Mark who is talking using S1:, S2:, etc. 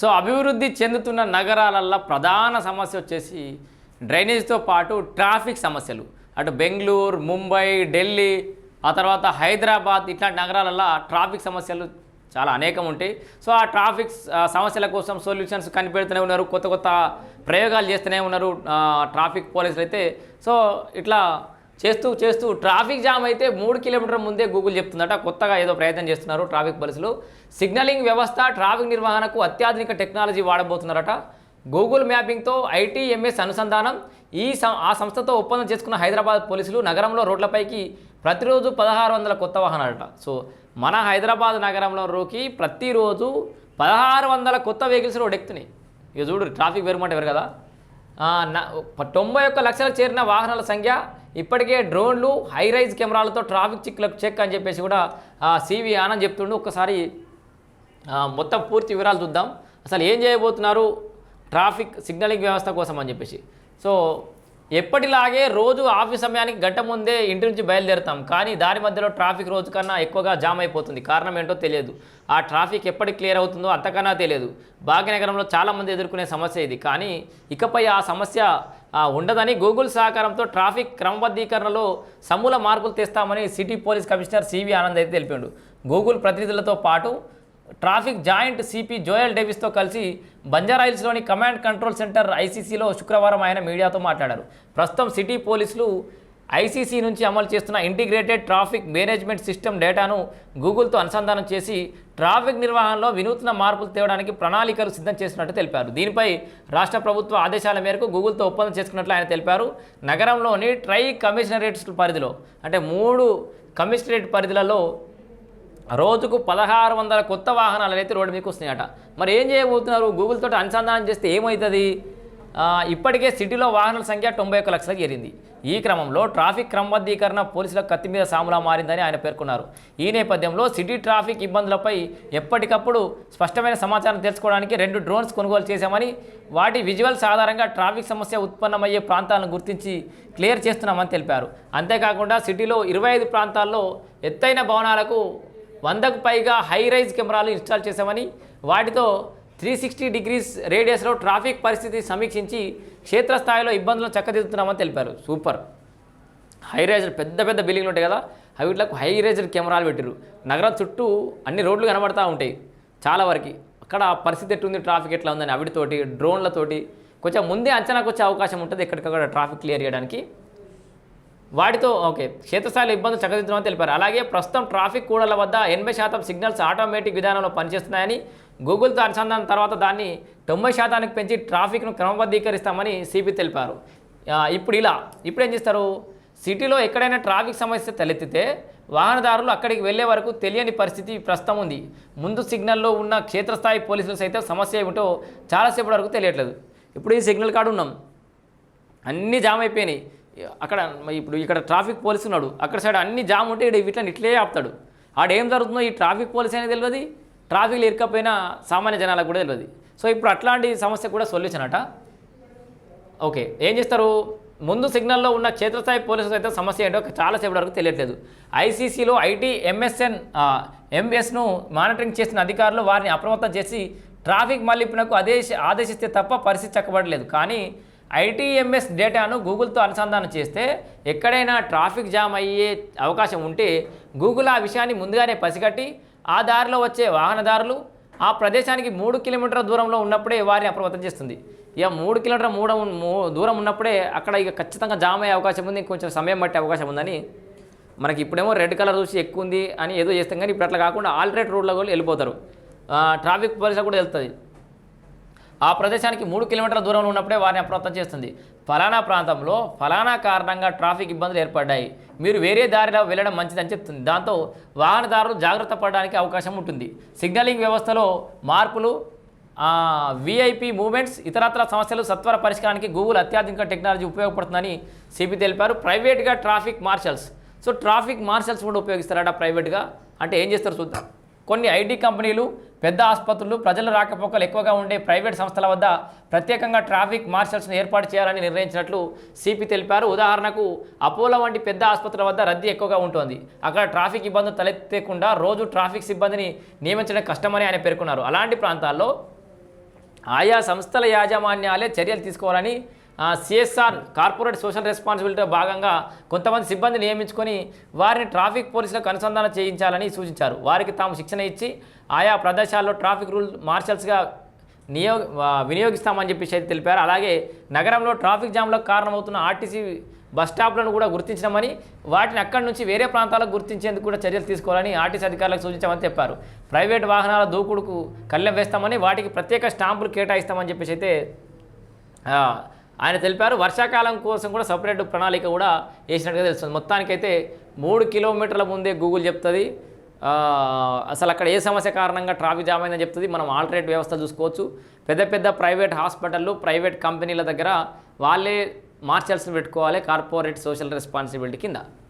S1: So అభివృద్ధి చెందుతున్న నగరాలల్లో ప్రధాన సమస్య వచ్చేసి డ్రైనేజ్తో పాటు ట్రాఫిక్ సమస్యలు. అటు బెంగళూరు ముంబై ఢిల్లీ ఆ తర్వాత హైదరాబాద్ ఇట్లాంటి నగరాలల్లో ట్రాఫిక్ సమస్యలు చాలా అనేకం ఉంటాయి. సో ఆ ట్రాఫిక్ సమస్యల కోసం సొల్యూషన్స్ కనిపెడుతూనే ఉన్నారు. కొత్త కొత్త ప్రయోగాలు చేస్తూనే ఉన్నారు ట్రాఫిక్ పోలీసులు అయితే సో ఇట్లా చేస్తూ చేస్తూ ట్రాఫిక్ జామ్ అయితే మూడు కిలోమీటర్ల ముందే గూగుల్ చెప్తుందట. కొత్తగా ఏదో ప్రయత్నం చేస్తున్నారు ట్రాఫిక్ పోలీసులు. సిగ్నలింగ్ వ్యవస్థ ట్రాఫిక్ నిర్వహణకు అత్యాధునిక టెక్నాలజీ వాడబోతున్నారట. గూగుల్ మ్యాపింగ్తో ఐటీఎంఎస్ అనుసంధానం ఈ సం- ఆ సంస్థతో ఒప్పందం చేసుకున్న హైదరాబాద్ పోలీసులు నగరంలో రోడ్లపైకి ప్రతిరోజు పదహారు వందల కొత్త వాహనాలట. సో మన హైదరాబాద్ నగరంలో రోకి ప్రతిరోజు పదహారు వందల కొత్త వెహికల్స్ రోడ్ ఎక్కుతున్నాయి ఇక చూడు ట్రాఫిక్ వెరమంటే ఎవరు కదా? తొంభై ఒక్క లక్షలకు చేరిన వాహనాల సంఖ్య ఇప్పటికే డ్రోన్లు హై రైజ్ కెమెరాలతో ట్రాఫిక్ చిక్లకు చెక్ అని చెప్పేసి కూడా సివి ఆనంద్ చెప్తుండు. ఒక్కసారి మొత్తం పూర్తి వివరాలు చూద్దాం. అసలు ఏం చేయబోతున్నారు ట్రాఫిక్ సిగ్నలింగ్ వ్యవస్థ కోసం అని చెప్పేసి. సో ఎప్పటిలాగే రోజు ఆఫీస్ సమయానికి గంట ముందే ఇంటి నుంచి బయలుదేరుతాం. కానీ దారి మధ్యలో ట్రాఫిక్ రోజు కన్నా ఎక్కువగా జామ్ అయిపోతుంది. కారణం ఏంటో తెలియదు. ఆ ట్రాఫిక్ ఎప్పటి క్లియర్ అవుతుందో అంతకన్నా తెలియదు. భాగ్యనగరంలో చాలామంది ఎదుర్కొనే సమస్య ఇది. కానీ ఇకపై ఆ సమస్య ఉండదని గూగుల్ సహకారంతో ట్రాఫిక్ క్రమబద్ధీకరణలో సమూల మార్పులు తెస్తామని city police commissioner CV Anand అయితే తెలిపాడు. గూగుల్ ప్రతినిధులతో పాటు ట్రాఫిక్ జాయింట్ సిపి జోయల్ డేవిస్తో కలిసి బంజారాయిల్స్లోని కమాండ్ కంట్రోల్ సెంటర్ ఐసీసీలో శుక్రవారం ఆయన మీడియాతో మాట్లాడారు. ప్రస్తుతం సిటీ పోలీసులు ఐసీసీ నుంచి అమలు చేస్తున్న ఇంటిగ్రేటెడ్ ట్రాఫిక్ మేనేజ్మెంట్ సిస్టమ్ డేటాను గూగుల్తో అనుసంధానం చేసి ట్రాఫిక్ నిర్వహణలో వినూత్న మార్పులు తేవడానికి ప్రణాళికలు సిద్ధం చేసినట్టు తెలిపారు. దీనిపై రాష్ట్ర ప్రభుత్వ ఆదేశాల మేరకు గూగుల్తో ఒప్పందం చేసుకున్నట్లు ఆయన తెలిపారు. నగరంలోని ట్రై కమిషనరేట్స్ పరిధిలో అంటే మూడు కమిషనరేట్ పరిధిలలో రోజుకు పదహారు వందల కొత్త వాహనాలు అయితే రోడ్డు మీకు వస్తున్నాయట. మరి ఏం చేయబోతున్నారు? గూగుల్ తోటి అనుసంధానం చేస్తే ఏమవుతుంది ఇప్పటికే సిటీలో వాహనాల సంఖ్య తొంభై ఒక్క లక్షలకు చేరింది ఈ క్రమంలో ట్రాఫిక్ క్రమబద్ధీకరణ పోలీసుల కత్తి మీద సాములా మారిందని ఆయన పేర్కొన్నారు. ఈ నేపథ్యంలో సిటీ ట్రాఫిక్ ఇబ్బందులపై ఎప్పటికప్పుడు స్పష్టమైన సమాచారం తెలుసుకోవడానికి రెండు డ్రోన్స్ కొనుగోలు చేశామని వాటి విజువల్స్ ఆధారంగా ట్రాఫిక్ సమస్య ఉత్పన్నమయ్యే ప్రాంతాలను గుర్తించి క్లియర్ చేస్తున్నామని తెలిపారు. అంతేకాకుండా సిటీలో ఇరవై ఐదు ప్రాంతాల్లో ఎత్తైన భవనాలకు వందకు పైగా హై రైజ్ కెమెరాలు ఇన్స్టాల్ చేశామని వాటితో త్రీ సిక్స్టీ డిగ్రీస్ రేడియస్లో ట్రాఫిక్ పరిస్థితి సమీక్షించి క్షేత్రస్థాయిలో ఇబ్బందులను చక్కదిద్దుతున్నామని తెలిపారు. సూపర్. హై రైజర్ పెద్ద పెద్ద బిల్డింగ్లు ఉంటాయి కదా అవిట్లకు హై రేజర్ కెమెరాలు పెట్టిరు నగరం చుట్టూ అన్ని రోడ్లు కనబడతా ఉంటాయి చాలా వరకు. అక్కడ పరిస్థితి ఎట్టుంది ట్రాఫిక్ ఎట్లా ఉందని అవిటితోటి డ్రోన్లతోటి కొంచెం ముందే అంచనాకు వచ్చే అవకాశం ఉంటుంది ఎక్కడికక్కడ ట్రాఫిక్ క్లియర్ చేయడానికి. వాటితో ఓకే క్షేత్రస్థాయిలో ఇబ్బందులు చక్కదిద్దామని తెలిపారు. అలాగే ప్రస్తుతం ట్రాఫిక్ కూడల వద్ద ఎనభై శాతం సిగ్నల్స్ ఆటోమేటిక్ విధానంలో పనిచేస్తున్నాయని గూగుల్తో అనుసంధానం తర్వాత దాన్ని తొంభై శాతానికి పెంచి ట్రాఫిక్ను క్రమబద్ధీకరిస్తామని సిపి తెలిపారు. ఇప్పుడు ఇలా ఇప్పుడు ఏం చేస్తారు? సిటీలో ఎక్కడైనా ట్రాఫిక్ సమస్య తలెత్తితే వాహనదారులు అక్కడికి వెళ్ళే వరకు తెలియని పరిస్థితి ప్రస్తుతం ఉంది. ముందు సిగ్నల్లో ఉన్న క్షేత్రస్థాయి పోలీసులు సైతం సమస్య ఏమిటో చాలాసేపటి వరకు తెలియట్లేదు. ఇప్పుడు ఈ సిగ్నల్ కాడ ఉన్నాం. అన్నీ జామ్ అయిపోయినాయి. అక్కడ ఇప్పుడు ఇక్కడ ట్రాఫిక్ పోలీస్ ఉన్నాడు. అక్కడ సైడ్ అన్ని జామ్ ఉంటే ఇక్కడ వీటిని ఇట్లే ఆపుతాడు. ఆడ ఏం జరుగుతుందో ఈ ట్రాఫిక్ పోలీస్ అనేది తెలియదు ట్రాఫిక్లో ఇరకపోయినా సామాన్య జనాలకు కూడా తెలియదు సో ఇప్పుడు అట్లాంటి సమస్య కూడా సొల్యూషన్ అట. ఓకే ఏం చేస్తారు? ముందు సిగ్నల్లో ఉన్న క్షేత్రస్థాయి పోలీసులకు అయితే సమస్య ఏంటో చాలాసేపటి వరకు తెలియట్లేదు. ఐసీసీలో ఐటీ ఎంఎస్ఎన్ ఎంఎస్ను మానిటరింగ్ చేసిన అధికారులు వారిని అప్రమత్తం చేసి ట్రాఫిక్ మళ్ళింపునకు అదే ఆదేశిస్తే తప్ప పరిస్థితి చక్కబడలేదు కానీ ఐటీఎంఎస్ డేటాను గూగుల్తో అనుసంధానం చేస్తే ఎక్కడైనా ట్రాఫిక్ జామ్ అయ్యే అవకాశం ఉంటే గూగుల్ ఆ విషయాన్ని ముందుగానే పసిగట్టి ఆ దారిలో వచ్చే వాహనదారులు ఆ ప్రదేశానికి మూడు కిలోమీటర్ల దూరంలో ఉన్నప్పుడే వారిని అప్రమత్తం చేస్తుంది. ఇక మూడు కిలోమీటర్ మూడ మూ- దూరం ఉన్నప్పుడే అక్కడ ఇక ఖచ్చితంగా జామ్ అయ్యే అవకాశం ఉంది కొంచెం సమయం పట్టే అవకాశం ఉందని మనకి ఇప్పుడేమో రెడ్ కలర్ చూసి ఎక్కువ ఉంది అని ఏదో చేస్తాం కానీ ఇప్పుడు అట్లా కాకుండా ఆల్టరేట్ రోడ్లో కూడా వెళ్ళిపోతారు. ట్రాఫిక్ పోలీసులు కూడా వెళ్తుంది ఆ ప్రదేశానికి మూడు కిలోమీటర్ల దూరంలో ఉన్నప్పుడే వారిని అప్రమత్తం చేస్తుంది. ఫలానా ప్రాంతంలో ఫలానా కారణంగా ట్రాఫిక్ ఇబ్బందులు ఏర్పడ్డాయి. మీరు వేరే దారిలో వెళ్ళడం మంచిదని చెప్తుంది. దాంతో వాహనదారులు జాగ్రత్త పడడానికి అవకాశం ఉంటుంది. సిగ్నలింగ్ వ్యవస్థలో మార్పులు విఐపి మూమెంట్స్ ఇతరత్ర సమస్యలు సత్వర పరిష్కారానికి గూగుల్ అత్యాధునిక టెక్నాలజీ ఉపయోగపడుతుందని సిపి తెలిపారు. ప్రైవేట్గా traffic marshals. So traffic marshals కూడా ఉపయోగిస్తారట ప్రైవేట్గా. అంటే ఏం చేస్తారు చూద్దాం. కొన్ని ఐటీ కంపెనీలు పెద్ద ఆసుపత్రులు ప్రజల రాకపోకలు ఎక్కువగా ఉండే ప్రైవేట్ సంస్థల వద్ద ప్రత్యేకంగా ట్రాఫిక్ మార్షల్స్ను ఏర్పాటు చేయాలని నిర్ణయించినట్లు సిపి తెలిపారు. ఉదాహరణకు అపోలో వంటి పెద్ద ఆసుపత్రుల వద్ద రద్దీ ఎక్కువగా ఉంటుంది. అక్కడ ట్రాఫిక్ ఇబ్బందులు తలెత్తకుండా రోజు ట్రాఫిక్ సిబ్బందిని నియమించడం కష్టమని ఆయన పేర్కొన్నారు. అలాంటి ప్రాంతాల్లో ఆయా సంస్థల యాజమాన్యాలే చర్యలు తీసుకోవాలని సిఎస్ఆర్ కార్పొరేట్ సోషల్ రెస్పాన్సిబిలిటీలో భాగంగా కొంతమంది సిబ్బంది నియమించుకొని వారిని ట్రాఫిక్ పోలీసులకు అనుసంధానం చేయించాలని సూచించారు. వారికి తాము శిక్షణ ఇచ్చి ఆయా ప్రదేశాల్లో ట్రాఫిక్ రూల్ మార్షల్స్గా నియోగ వినియోగిస్తామని చెప్పేసి అయితే తెలిపారు. అలాగే నగరంలో ట్రాఫిక్ జామ్లకు కారణమవుతున్న ఆర్టీసీ బస్ స్టాప్లను కూడా గుర్తించడమని వాటిని అక్కడి నుంచి వేరే ప్రాంతాలకు గుర్తించేందుకు కూడా చర్యలు తీసుకోవాలని ఆర్టీసీ అధికారులకు సూచించామని చెప్పారు. ప్రైవేట్ వాహనాల దూకుడుకు కళ్ళెం వేస్తామని వాటికి ప్రత్యేక స్టాంపులు కేటాయిస్తామని చెప్పేసి అయితే ఆయన తెలిపారు వర్షాకాలం కోసం కూడా సపరేట్ ప్రణాళిక కూడా వేసినట్టుగా తెలుస్తుంది. మొత్తానికైతే మూడు కిలోమీటర్ల ముందే గూగుల్ చెప్తుంది. అసలు అక్కడ ఏ సమస్య కారణంగా ట్రాఫిక్ జామ్ అయిందని చెప్తుంది. మనం ఆల్టర్నేట్ వ్యవస్థ చూసుకోవచ్చు. పెద్ద పెద్ద ప్రైవేట్ హాస్పిటళ్ళు ప్రైవేట్ కంపెనీల దగ్గర వాళ్ళే మార్షల్స్ని పెట్టుకోవాలి. కార్పొరేట్ సోషల్ రెస్పాన్సిబిలిటీ కింద.